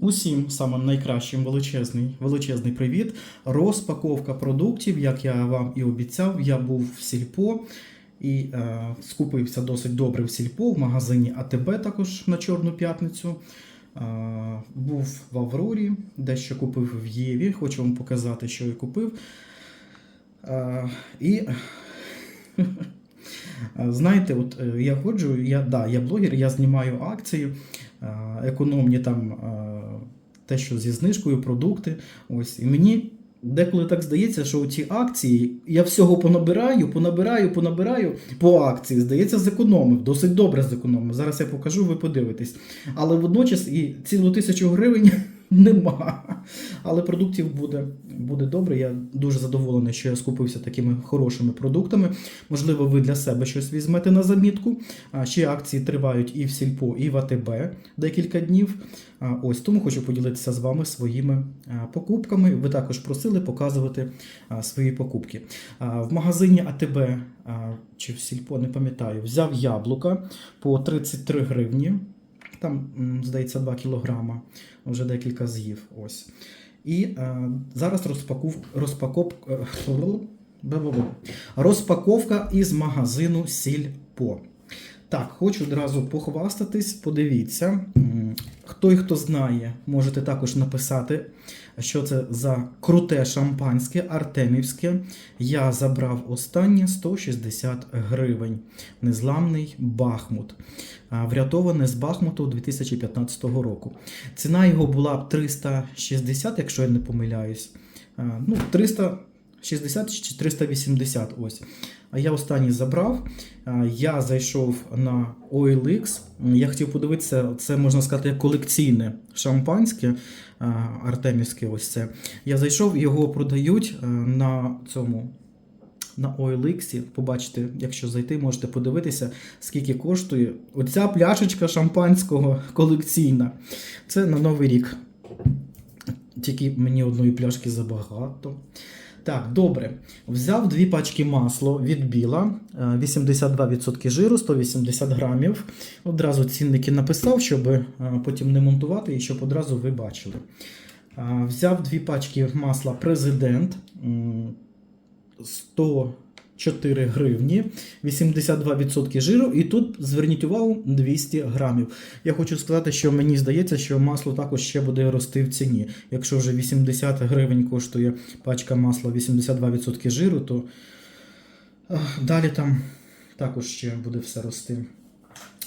Усім самим найкращим величезний, величезний привіт. Розпаковка продуктів, як я вам і обіцяв, я був в Сільпо і е, скупився досить добре в Сільпо, в магазині АТБ також на Чорну п'ятницю. Е, був в Аврорі, дещо купив в Єві. Хочу вам показати, що я купив. Е, і знаєте, от е, я ходжу, я, да, я блогер, я знімаю акції, е, економні там е, те, що зі знижкою, продукти. Ось. І мені деколи так здається, що ці акції я всього понабираю, понабираю, понабираю по акції. Здається, зекономив, досить добре зекономив. Зараз я покажу, ви подивитесь. Але водночас і цілу тисячу гривень нема. Але продуктів буде, буде добре. Я дуже задоволений, що я скупився такими хорошими продуктами. Можливо, ви для себе щось візьмете на замітку. Ще акції тривають і в Сільпо, і в АТБ декілька днів. Ось тому хочу поділитися з вами своїми покупками. Ви також просили показувати свої покупки. В магазині АТБ чи в Сільпо, не пам'ятаю, взяв яблука по 33 гривні. Там, здається, 2 кілограма, вже декілька з'їв. Ось. І е, зараз розпаков... розпаков... е, розпаковка із магазину Сільпо. Так, хочу одразу похвастатись, подивіться. М, Хто знає, можете також написати, що це за круте шампанське артемівське. Я забрав останнє 160 гривень. Незламний Бахмут. Врятоване з Бахмуту 2015 року. Ціна його була б 360, якщо я не помиляюсь. Ну, 360 чи 380 ось. А я останній забрав. Я зайшов на OLX. Я хотів подивитися, це можна сказати колекційне шампанське артемівське. Ось це. Я зайшов, його продають на цьому. На OLX, побачите, якщо зайти, можете подивитися, скільки коштує оця пляшечка шампанського колекційна. Це на Новий рік. Тільки мені одної пляшки забагато. Так, добре. Взяв дві пачки масло від біла, е, 82% жиру, 180 грамів. Одразу цінники написав, щоб е, потім не монтувати і щоб одразу ви бачили. Е, взяв дві пачки масла президент 100 4 гривні, 82% жиру, і тут зверніть увагу 200 грамів. Я хочу сказати, що мені здається, що масло також ще буде рости в ціні. Якщо вже 80 гривень коштує пачка масла 82% жиру, то далі там також ще буде все рости.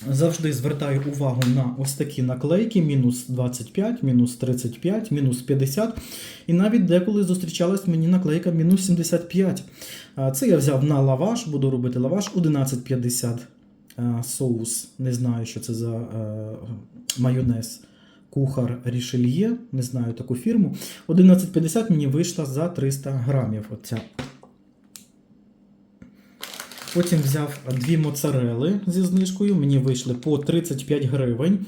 Завжди звертаю увагу на ось такі наклейки: мінус 25, мінус 35, мінус 50. І навіть деколи зустрічалась мені наклейка мінус 75. Це я взяв на лаваш, буду робити лаваш 11,50 соус. Не знаю, що це за е, майонез. Кухар Рішельє, не знаю таку фірму. 11,50 мені вийшла за 300 грамів. Оця Потім взяв дві моцарели зі знижкою. Мені вийшли по 35 гривень.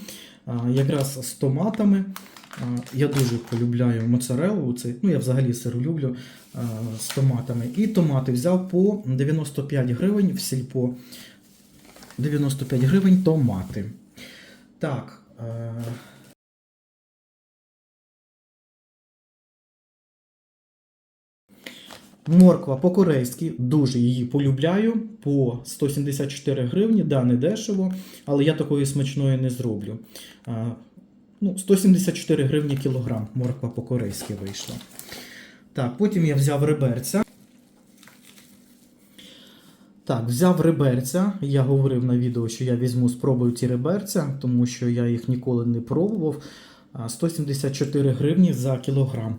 Якраз з томатами. Я дуже полюбляю моцарелу. Це, ну, я взагалі сир люблю з томатами. І томати взяв по 95 гривень в сільпо. 95 гривень томати. Так. Морква по-корейськи, дуже її полюбляю. По 174 гривні, да, не дешево, але я такої смачної не зроблю. А, ну, 174 гривні кілограм морква по-корейськи вийшла. Так, потім я взяв реберця. Так, взяв реберця. Я говорив на відео, що я візьму, спробую ці реберця, тому що я їх ніколи не пробував. 174 гривні за кілограм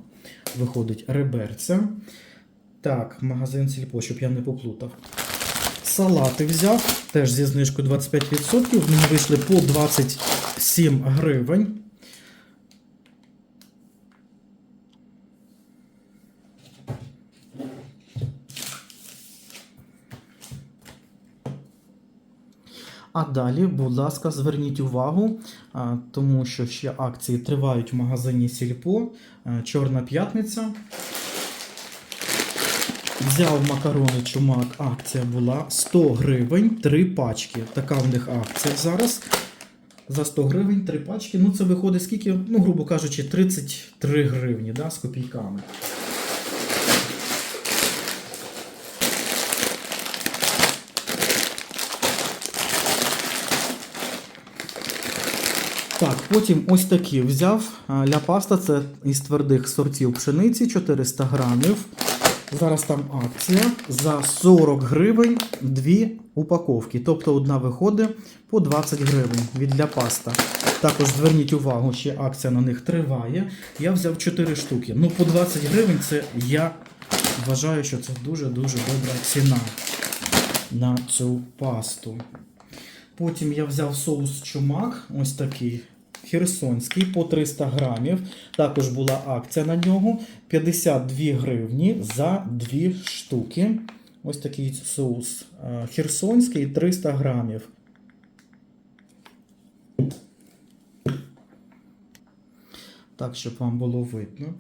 виходить реберця. Так, магазин Сільпо, щоб я не поплутав. Салати взяв, теж зі знижкою 25%. Мені вийшли по 27 гривень. А далі, будь ласка, зверніть увагу, тому що ще акції тривають в магазині Сільпо. Чорна п'ятниця. Взяв макарони чумак, акція була 100 гривень, 3 пачки. Така в них акція зараз. За 100 гривень, три пачки. Ну, це виходить скільки, ну, грубо кажучи, 33 гривні да, з копійками. Так, потім ось такі взяв. Ля паста це із твердих сортів пшениці 400 грамів. Зараз там акція за 40 гривень дві упаковки. Тобто одна виходить по 20 гривень від ля паста. Також зверніть увагу, ще акція на них триває. Я взяв 4 штуки. Ну, по 20 гривень це я вважаю, що це дуже-дуже добра ціна на цю пасту. Потім я взяв соус чумак, ось такий херсонський по 300 грамів. Також була акція на нього 52 гривні за 2 штуки. Ось такий соус е, херсонський 300 грамів. Так, щоб вам було видно.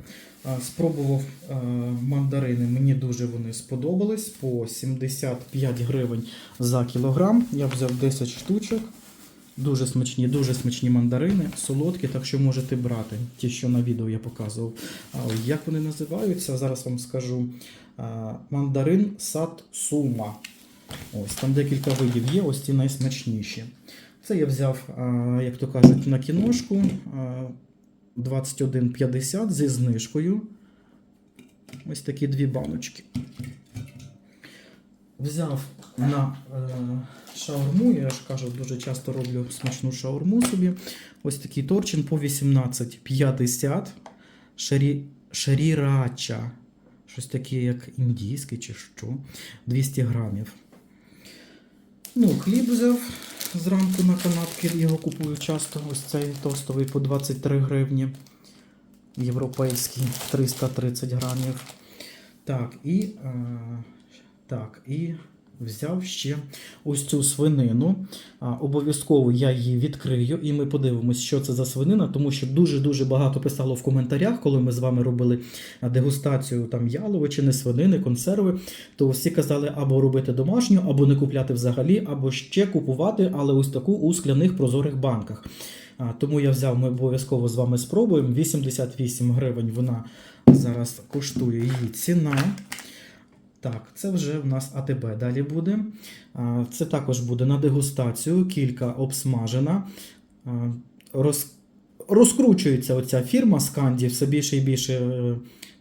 Спробував е, мандарини, мені дуже вони сподобались по 75 гривень за кілограм. Я взяв 10 штучок. Дуже смачні, дуже смачні мандарини, солодкі, так що можете брати. Ті, що на відео я показував. Як вони називаються? Зараз вам скажу. Мандарин Сатсума. Ось там декілька видів є, ось ці найсмачніші. Це я взяв, як то кажуть, на кіношку. 21,50 зі знижкою. Ось такі дві баночки. Взяв на е, шаурму, я ж кажу, дуже часто роблю смачну шаурму собі. Ось такий торчин по 18,50. Шарі, шарірача. Щось таке, як індійський чи що. 200 грамів. Ну, хліб взяв зранку на канапки, його купую часто. Ось цей тостовий по 23 гривні. Європейський 330 грамів. Так, і, е, так, і взяв ще ось цю свинину. Обов'язково я її відкрию, і ми подивимось, що це за свинина, тому що дуже-дуже багато писало в коментарях, коли ми з вами робили дегустацію там яловичини, свинини, консерви. То всі казали або робити домашню, або не купляти взагалі, або ще купувати, але ось таку у скляних прозорих банках. Тому я взяв, ми обов'язково з вами спробуємо. 88 гривень вона зараз коштує її ціна. Так, це вже в нас АТБ далі буде. Це також буде на дегустацію, кілька обсмажена. Роз... Розкручується оця фірма Сканді, все більше і більше е,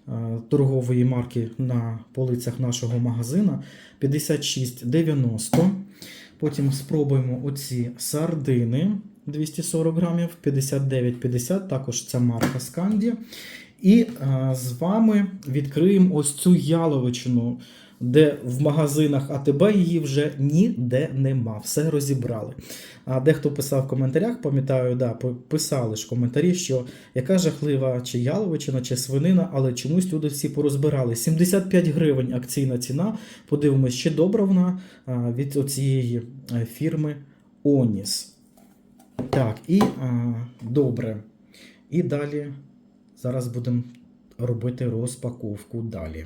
е, торгової марки на полицях нашого магазина. 56,90. Потім спробуємо оці сардини 240 грамів, 59,50, також ця марка Сканді. І е, з вами відкриємо ось цю яловичину, де в магазинах АТБ її вже ніде нема. Все розібрали. А дехто писав в коментарях, пам'ятаю, да, писали ж коментарі, що яка жахлива чи яловичина, чи свинина, але чомусь люди всі порозбирали. 75 гривень акційна ціна. Подивимось, чи добра вона від оцієї е, фірми Оніс. Так, і а, добре. І далі зараз будемо робити розпаковку далі.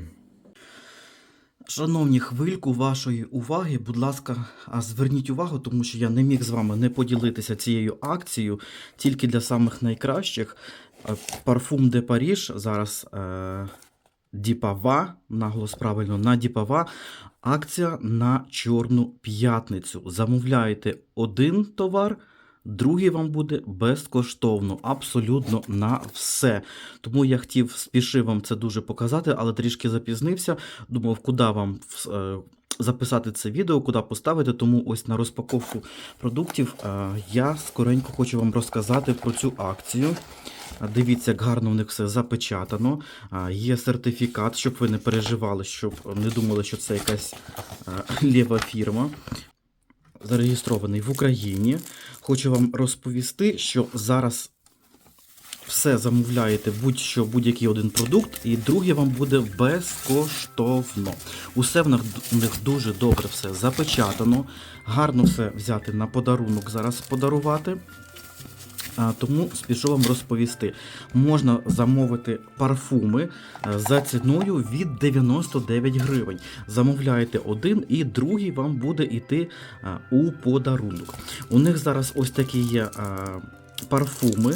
Шановні, хвильку вашої уваги, будь ласка, зверніть увагу, тому що я не міг з вами не поділитися цією акцією тільки для самих найкращих. Е, Парфум де Паріж зараз е, Діпава, наголос правильно, на Діпава. Акція на Чорну п'ятницю. Замовляєте один товар. Другий вам буде безкоштовно, абсолютно на все. Тому я хотів, спішив вам це дуже показати, але трішки запізнився. Думав, куди вам е, записати це відео, куди поставити. Тому ось на розпаковку продуктів е, я скоренько хочу вам розказати про цю акцію. Дивіться, як гарно в них все запечатано. Є сертифікат, щоб ви не переживали, щоб не думали, що це якась е, лєва фірма. Зареєстрований в Україні. Хочу вам розповісти, що зараз все замовляєте, будь-що, будь-який один продукт, і другий вам буде безкоштовно. Усе в них, дуже добре все запечатано. Гарно все взяти на подарунок, зараз подарувати. Тому спішу вам розповісти. Можна замовити парфуми е, за ціною від 99 гривень. Замовляєте один, і другий вам буде йти е, у подарунок. У них зараз ось такі є е, парфуми.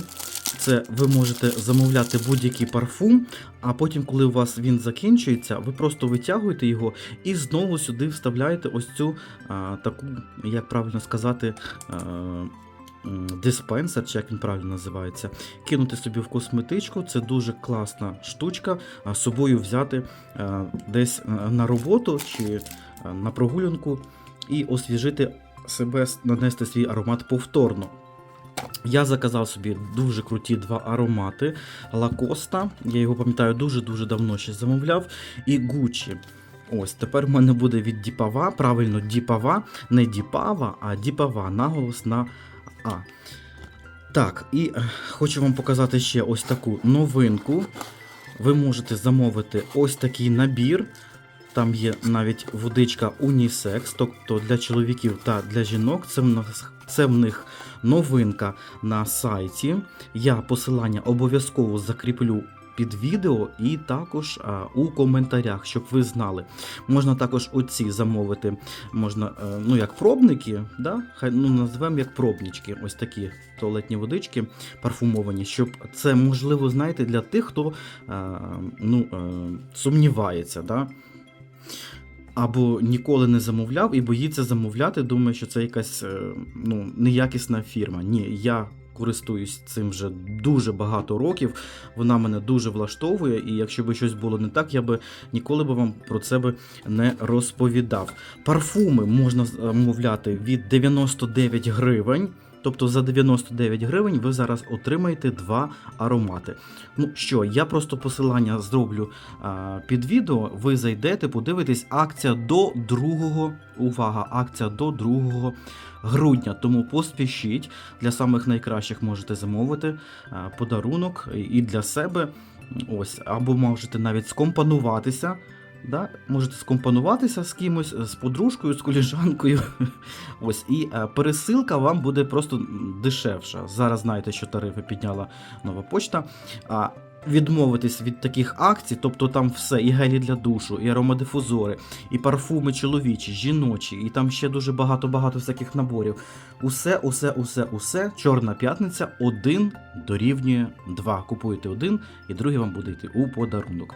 Це ви можете замовляти будь-який парфум, а потім, коли у вас він закінчується, ви просто витягуєте його і знову сюди вставляєте ось цю а, таку, як правильно сказати, а, диспенсер, чи як він правильно називається, кинути собі в косметичку. Це дуже класна штучка. З собою взяти а, десь на роботу чи а, на прогулянку і освіжити себе, нанести свій аромат повторно. Я заказав собі дуже круті два аромати Лакоста. Я його пам'ятаю дуже-дуже давно ще замовляв. І Gucci. Ось тепер в мене буде від Діпава, правильно, Діпава, не Діпава, а Діпава, наголос на А. Так, і е, хочу вам показати ще ось таку новинку. Ви можете замовити ось такий набір. Там є навіть водичка унісекс, тобто для чоловіків та для жінок. Це в нас це в них новинка на сайті. Я посилання обов'язково закріплю під відео і також а, у коментарях, щоб ви знали. Можна також оці замовити, можна, е, ну як пробники, да? Хай ну назвемо як пробнички, ось такі туалетні водички парфумовані, щоб це можливо, знаєте, для тих, хто е, ну, е, сумнівається. Да? Або ніколи не замовляв і боїться замовляти, думає, що це якась е, ну, неякісна фірма. Ні, я користуюсь цим вже дуже багато років. Вона мене дуже влаштовує, і якщо би щось було не так, я би ніколи би вам про це би не розповідав. Парфуми можна замовляти від 99 гривень. Тобто за 99 гривень ви зараз отримаєте два аромати. Ну що, я просто посилання зроблю а, під відео. Ви зайдете, подивитесь, акція до 2, увага, акція до 2 грудня. Тому поспішіть. Для самих найкращих можете замовити а, подарунок і для себе. Ось, або можете навіть скомпонуватися. Да? Можете скомпонуватися з кимось, з подружкою, з коліжанкою. Ось, і е, пересилка вам буде просто дешевша. Зараз знаєте, що тарифи підняла нова почта. А відмовитись від таких акцій, тобто там все, і гелі для душу, і аромадифузори, і парфуми чоловічі, жіночі, і там ще дуже багато-багато всяких наборів. Усе, усе, усе, усе. Чорна п'ятниця, один дорівнює два. Купуєте один, і другий вам буде йти у подарунок.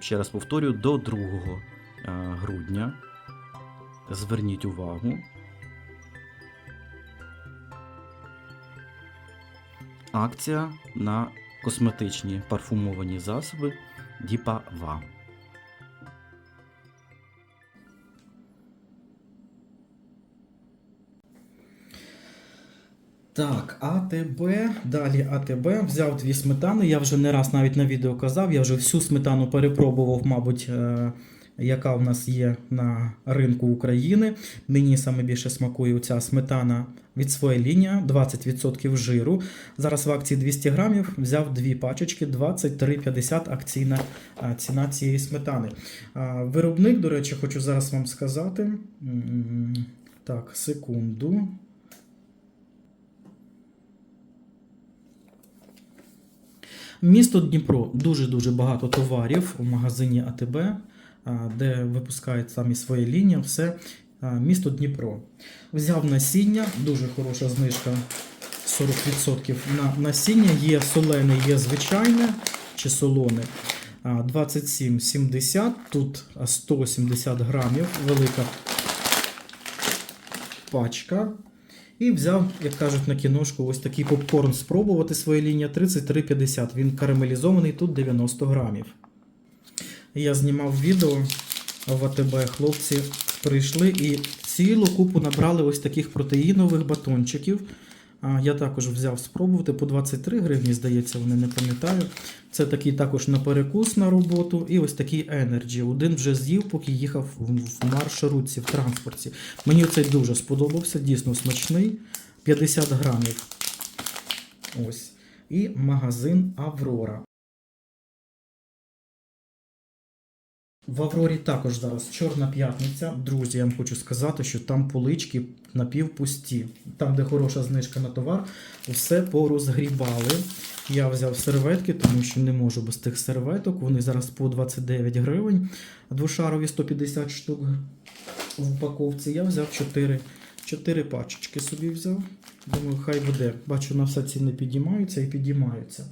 Ще раз повторюю, до 2 е, грудня. Зверніть увагу. Акція на косметичні парфумовані засоби Діпа Ва. Так, АТБ, далі АТБ. Взяв дві сметани. Я вже не раз навіть на відео казав, я вже всю сметану перепробував, мабуть, е, яка в нас є на ринку України. Мені саме більше смакує ця сметана від своєї лінії, 20% жиру. Зараз в акції 200 грамів. Взяв дві пачечки, 23,50 акційна е, ціна цієї сметани. Е, Виробник, до речі, хочу зараз вам сказати. Так, секунду. Місто Дніпро дуже-дуже багато товарів у магазині АТБ, де випускають самі свої лінії, все. Місто Дніпро. Взяв насіння, дуже хороша знижка 40% на насіння. Є солене, є звичайне чи солоне. А, 27,70, тут 170 грамів, велика пачка. І взяв, як кажуть на кіношку, ось такий попкорн спробувати своє лінія 33,50. Він карамелізований, тут 90 грамів. Я знімав відео в АТБ. Хлопці прийшли і цілу купу набрали ось таких протеїнових батончиків. Я також взяв спробувати по 23 гривні, здається, вони не пам'ятаю. Це такий також на перекус на роботу. І ось такий Energy. Один вже з'їв, поки їхав в маршрутці, в транспорті. Мені цей дуже сподобався, дійсно смачний. 50 грамів. Ось. І магазин Аврора. В Аврорі також зараз Чорна п'ятниця. Друзі, я вам хочу сказати, що там полички напівпусті. Там, де хороша знижка на товар, все порозгрібали. Я взяв серветки, тому що не можу без тих серветок. Вони зараз по 29 гривень. Двошарові 150 штук в упаковці. Я взяв 4, 4 пачечки собі взяв. Думаю, хай буде. Бачу, на все ціни підіймаються і підіймаються.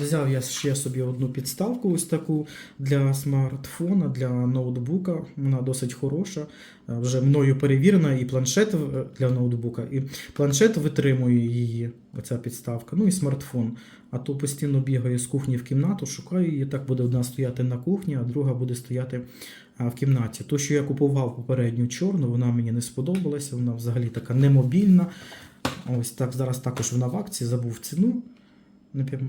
Взяв я ще собі одну підставку, ось таку для смартфона, для ноутбука. Вона досить хороша. Е, Вже мною перевірена, і планшет е, для ноутбука, і планшет витримує її, оця підставка, ну і смартфон. А то постійно бігаю з кухні в кімнату, шукаю її. Так буде одна стояти на кухні, а друга буде стояти в кімнаті. То, що я купував попередню чорну, вона мені не сподобалася. Вона взагалі така немобільна. Ось так зараз також вона в акції, забув ціну.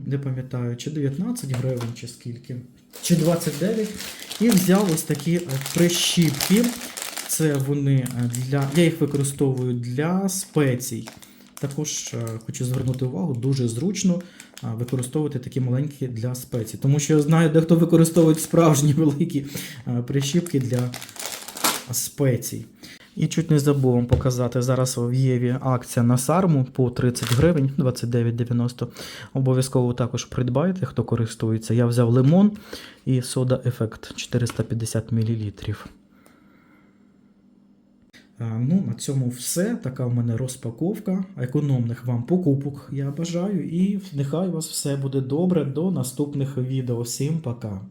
Не пам'ятаю, чи 19 гривень, чи скільки, чи 29. І взяв ось такі е, прищіпки. Це вони е, для. Я їх використовую для спецій. Також е, хочу звернути увагу, дуже зручно використовувати такі маленькі для спецій. Тому що я знаю, дехто використовує справжні великі прищіпки для спецій. І чуть не забув вам показати. Зараз в Єві акція на сарму по 30 гривень, 29,90. Обов'язково також придбайте, хто користується. Я взяв лимон і сода ефект 450 мл. Ну, на цьому все. Така в мене розпаковка. Економних вам покупок я бажаю. І нехай у вас все буде добре. До наступних відео. Всім пока!